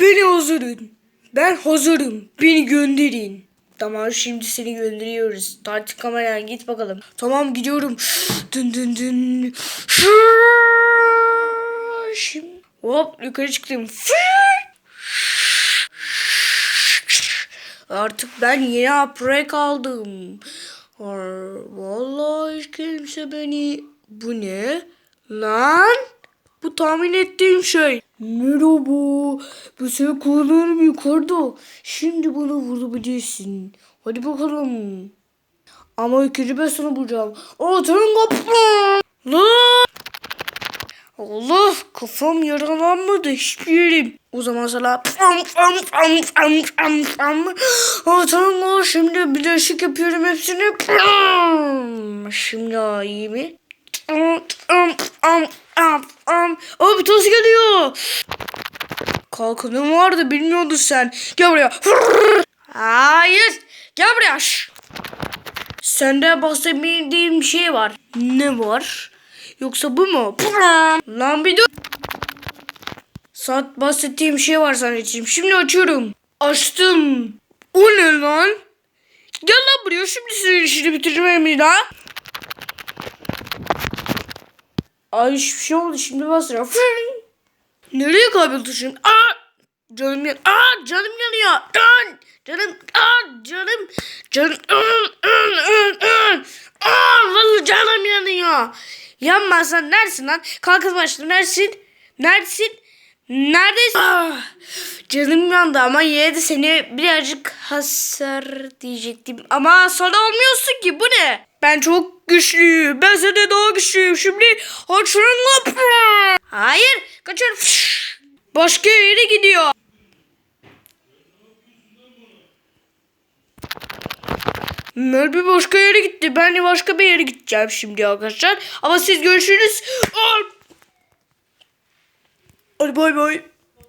Beni hazırın. Ben hazırım. Beni gönderin. Tamam şimdi seni gönderiyoruz. Tartık kameradan git bakalım. Tamam gidiyorum. Dın dın dın. Şimdi hop yukarı çıktım. Artık ben yeni aprek aldım. Vallahi hiç kimse beni... Bu ne? Lan? Bu tahmin ettiğim şey. Merhaba. Bu senin kullanırım yukarıda. Şimdi bana vurabilirsin. Hadi bakalım. Ama ilk önce ben sana vuracağım. Atın kapı. Lan! Allah kafam yaralanmadı hiçbir yerim. O zaman sana pam pam pam pam pam pam. Aa, tamam şimdi bileşik yapıyorum hepsini. Pam. Şimdi iyi mi? Am, am, am, am, am. Aa bir toz geliyor. Kalkanım vardı bilmiyordun sen. Gel buraya. Hayır. Gel buraya. Şş. Sende bahsetmediğim bir şey var. Ne var? Yoksa bu mu? Lan bir dur. Saat bahsettiğim şey var zannedeceğim. Şimdi açıyorum. Açtım. O ne lan? Gel lan buraya. Şimdi senin işini bitireceğim bir daha. Ay hiçbir şey oldu. Şimdi. Fırın. Nereye kayboldu şimdi? Aa! Canım yan. Aa! Canım yanıyor. Aa! Canım. Aa! Canım. Canım. Aa! Vallahi canım yanıyor. Yanmazsan neredesin lan? Kalkın başladım. Neredesin? Neredesin? Neredesin? Ah, canım yandı ama yine de seni birazcık hasar diyecektim. Ama sana olmuyorsun ki bu ne? Ben çok güçlüyüm. Ben senden daha güçlüyüm. Şimdi kapı. Hayır. Fış. Başka yere gidiyor. Merve başka yere gitti. Ben de başka bir yere gideceğim şimdi arkadaşlar. Ama siz görüşürüz. Hadi bay bay.